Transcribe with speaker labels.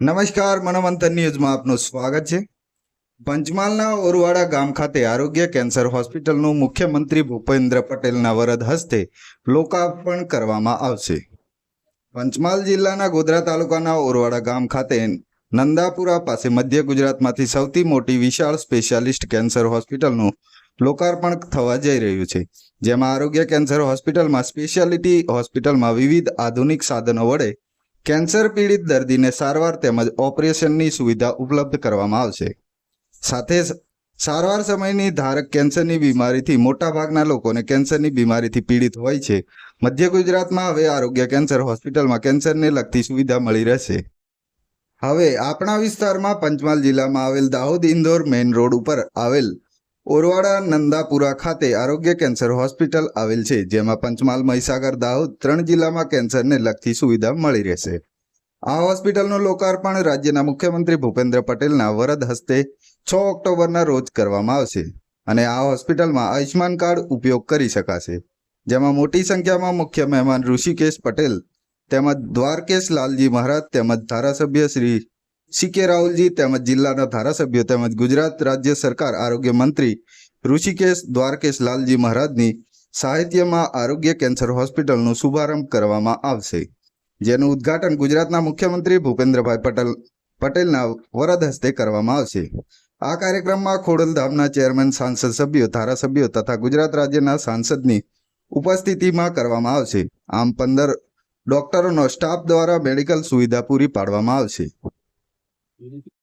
Speaker 1: નમસ્કાર, મનોમંથન ન્યૂઝમાં આપનું સ્વાગત છે. પંચમહાલના ઓરવાડા ગામ ખાતે આરોગ્ય કેન્સર હોસ્પિટલનું મુખ્યમંત્રી ભૂપેન્દ્ર પટેલના વરદ હસ્તે લોકાર્પણ કરવામાં આવશે. પંચમહાલ જિલ્લાના ગોધરા તાલુકાના ઓરવાડા ગામ ખાતે નંદાપુરા પાસે મધ્ય ગુજરાતમાંથી સૌથી મોટી વિશાળ સ્પેશિયાલિસ્ટ કેન્સર હોસ્પિટલનું લોકાર્પણ થવા જઈ રહ્યું છે. જેમાં આરોગ્ય કેન્સર હોસ્પિટલમાં સ્પેશિયાલિટી હોસ્પિટલમાં વિવિધ આધુનિક સાધનો વડે કેન્સર પીડિત દર્દીને સારવાર તેમજ ઓપરેશનની સુવિધા ઉપલબ્ધ કરવામાં આવશે. સાથે સારવાર સમયની ધારક કેન્સરની બીમારીથી મોટાભાગના લોકોને કેન્સરની બીમારીથી પીડિત હોય છે. મધ્ય ગુજરાતમાં હવે આરોગ્ય કેન્સર હોસ્પિટલમાં કેન્સરને લગતી સુવિધા મળી રહેશે. હવે આપણા વિસ્તારમાં પંચમહાલ જિલ્લામાં આવેલ દાહોદ ઇન્દોર મેઇન રોડ ઉપર આવેલ ઓરવાડા નંદાપુરા ખાતે આરોગ્ય કેન્સર હોસ્પિટલ આવેલ છે, જેમાં પંચમહાલ, મહીસાગર, દાહોદ ત્રણ જિલ્લામાં કેન્સરને લગતી સુવિધા મળી રહેશે. આ હોસ્પિટલનું લોકાર્પણ રાજ્યના મુખ્યમંત્રી ભૂપેન્દ્ર પટેલના વરદ હસ્તે છ ઓક્ટોબરના રોજ કરવામાં આવશે અને આ હોસ્પિટલમાં આયુષ્માન કાર્ડ ઉપયોગ કરી શકાશે, જેમાં મોટી સંખ્યામાં મુખ્ય મહેમાન ઋષિકેશ પટેલ તેમજ દ્વારકેશ લાલજી મહારાજ તેમજ ધારાસભ્ય શ્રી સી કે રાહુલજી તેમજ જિલ્લાના ધારાસભ્યો તેમજ ગુજરાત રાજ્ય સરકાર આરોગ્ય મંત્રી ઋષિકેશ દ્વારકેશ લાલજી મહારાજની સાહિત્યમાં આરોગ્ય કેન્સર હોસ્પિટલનો શુભારંભ કરવામાં આવશે. જેનું ઉદ્ઘાટન ગુજરાતના મુખ્યમંત્રી ભૂપેન્દ્રભાઈ પટેલ, પટેલના વરદ હસ્તે કરવામાં આવશે. આ કાર્યક્રમમાં ખોડલધામના ચેરમેન, સાંસદ સભ્યો, ધારાસભ્યો તથા ગુજરાત રાજ્યના સાંસદની ઉપસ્થિતિમાં કરવામાં આવશે. આમ પંદર ડોક્ટરોનો સ્ટાફ દ્વારા મેડિકલ સુવિધા પૂરી પાડવામાં આવશે. Unity.